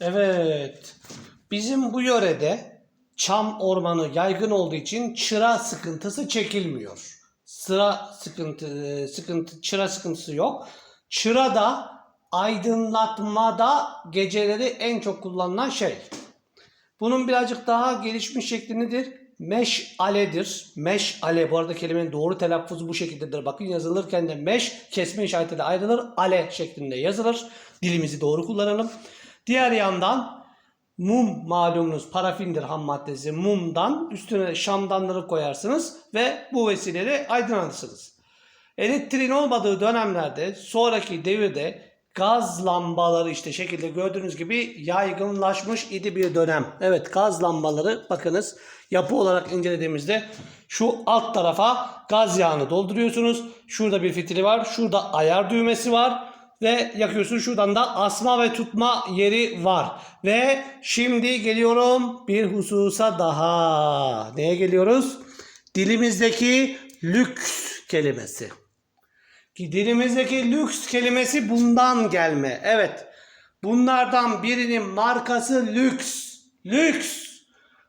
Evet. Bizim bu yörede çam ormanı yaygın olduğu için çıra sıkıntısı çekilmiyor. Sıra sıkıntı sıkıntı çıra sıkıntısı yok. Çıra da aydınlatmada geceleri en çok kullanılan şey. Bunun birazcık daha gelişmiş şekli nedir? Meşaledir. Meşale bu arada kelimenin doğru telaffuzu bu şekildedir. Bakın yazılırken de meş kesme işaretiyle ayrılır. Ale şeklinde yazılır. Dilimizi doğru kullanalım. Diğer yandan mum malumunuz parafindir ham maddesi. Mumdan üstüne şamdanları koyarsınız ve bu vesileyle aydınlatırsınız. Elektriğin olmadığı dönemlerde sonraki devirde gaz lambaları işte şekilde gördüğünüz gibi yaygınlaşmış idi bir dönem. Evet gaz lambaları bakınız yapı olarak incelediğimizde şu alt tarafa gaz yağını dolduruyorsunuz. Şurada bir fitili var. Şurada ayar düğmesi var. Ve yakıyorsun. Şuradan da asma ve tutma yeri var. Ve şimdi geliyorum bir hususa daha. Neye geliyoruz? Dilimizdeki lüks kelimesi. Ki dilimizdeki lüks kelimesi bundan gelme. Evet. Bunlardan birinin markası lüks. Lüks.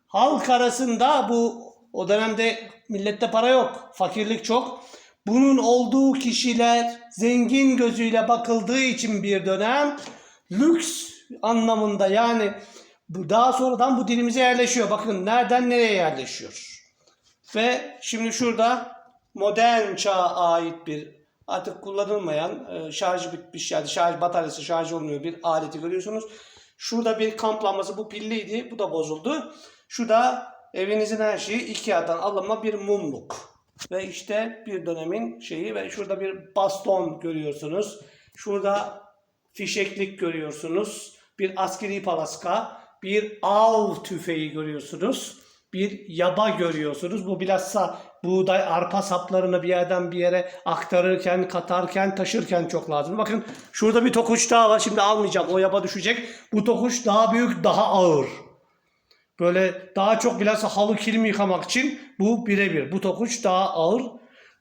Halk arasında bu o dönemde millette para yok. Fakirlik çok. Bunun olduğu kişiler zengin gözüyle bakıldığı için bir dönem lüks anlamında yani bu daha sonradan bu dilimize yerleşiyor. Bakın nereden nereye yerleşiyor. Ve şimdi şurada modern çağa ait bir artık kullanılmayan e, şarjı bitmiş yani şarj bataryası şarj olmuyor bir aleti görüyorsunuz. Şurada bir kamp lambası bu pilliydi bu da bozuldu. Şu da evinizin her şeyi Ikea'dan alınma bir mumluk. Ve işte bir dönemin şeyi ve şurada bir baston görüyorsunuz. Şurada fişeklik görüyorsunuz. Bir askeri palaska, bir av tüfeği görüyorsunuz. Bir yaba görüyorsunuz. Bu bilhassa buğday, arpa saplarını bir yerden bir yere aktarırken, katarken, taşırken çok lazım. Bakın şurada bir tokuç daha var. Şimdi almayacağım. O yaba düşecek. Bu tokuç daha büyük, daha ağır. Böyle daha çok bilhassa halı kilim yıkamak için bu birebir. Bu tokuç daha ağır.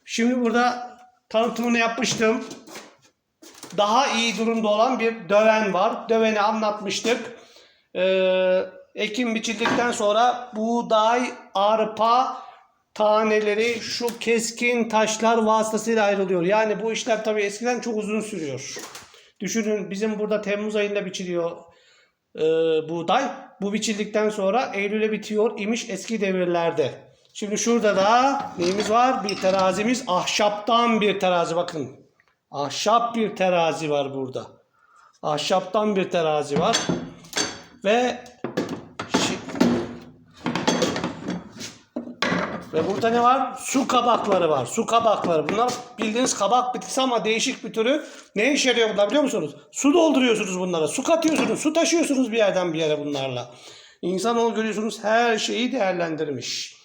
Şimdi burada tanıtımını yapmıştım. Daha iyi durumda olan bir döven var. Döveni anlatmıştık. Ee, ekim biçildikten sonra buğday, arpa taneleri şu keskin taşlar vasıtasıyla ayrılıyor. Yani bu işler tabii eskiden çok uzun sürüyor. Düşünün bizim burada Temmuz ayında biçiliyor e, buğday. Bu biçildikten sonra Eylül'e bitiyor imiş eski devirlerde. Şimdi şurada da neyimiz var? Bir terazimiz. Ahşaptan bir terazi bakın. Ahşap bir terazi var burada. Ahşaptan bir terazi var. Ve ve burada ne var? Su kabakları var. Su kabakları. Bunlar bildiğiniz kabak bitkisi ama değişik bir türü. Ne işe yarıyor bunlar biliyor musunuz? Su dolduruyorsunuz bunlara. Su katıyorsunuz. Su taşıyorsunuz bir yerden bir yere bunlarla. İnsanoğlu görüyorsunuz her şeyi değerlendirmiş.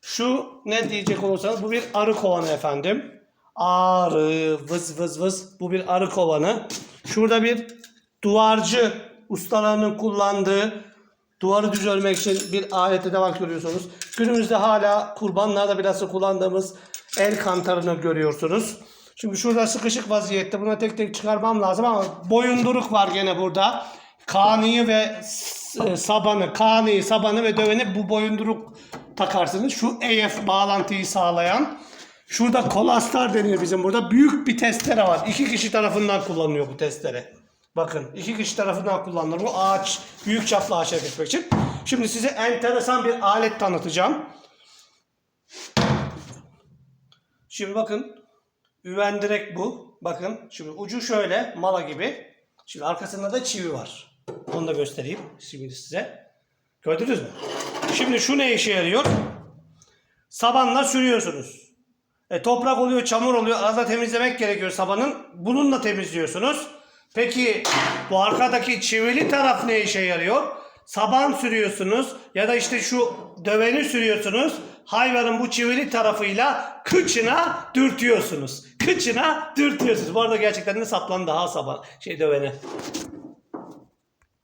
Şu ne diyecek olursanız bu bir arı kovanı efendim. Arı vız vız vız. Bu bir arı kovanı. Şurada bir duvarcı ustalarının kullandığı duvarı düz için bir alete de bak görüyorsunuz. Günümüzde hala kurbanlarda bilhassa kullandığımız el kantarını görüyorsunuz. Şimdi şurada sıkışık vaziyette buna tek tek çıkarmam lazım ama boyunduruk var gene burada. Kanıyı ve e, sabanı, kanıyı, sabanı ve döveni bu boyunduruk takarsınız. Şu EF bağlantıyı sağlayan. Şurada kolastar deniyor bizim burada. Büyük bir testere var. İki kişi tarafından kullanılıyor bu testere. Bakın iki kişi tarafından kullanılır. Bu ağaç, büyük çaplı ağaçları kesmek için. Şimdi size enteresan bir alet tanıtacağım. Şimdi bakın. Üven direkt bu. Bakın. Şimdi ucu şöyle mala gibi. Şimdi arkasında da çivi var. Onu da göstereyim şimdi size. Gördünüz mü? Şimdi şu ne işe yarıyor? Sabanla sürüyorsunuz. E, toprak oluyor, çamur oluyor. Arada temizlemek gerekiyor sabanın. Bununla temizliyorsunuz. Peki bu arkadaki çivili taraf ne işe yarıyor? Saban sürüyorsunuz ya da işte şu döveni sürüyorsunuz. Hayvanın bu çivili tarafıyla kıçına dürtüyorsunuz. Kıçına dürtüyorsunuz. Bu arada gerçekten de saplan daha saban şey döveni.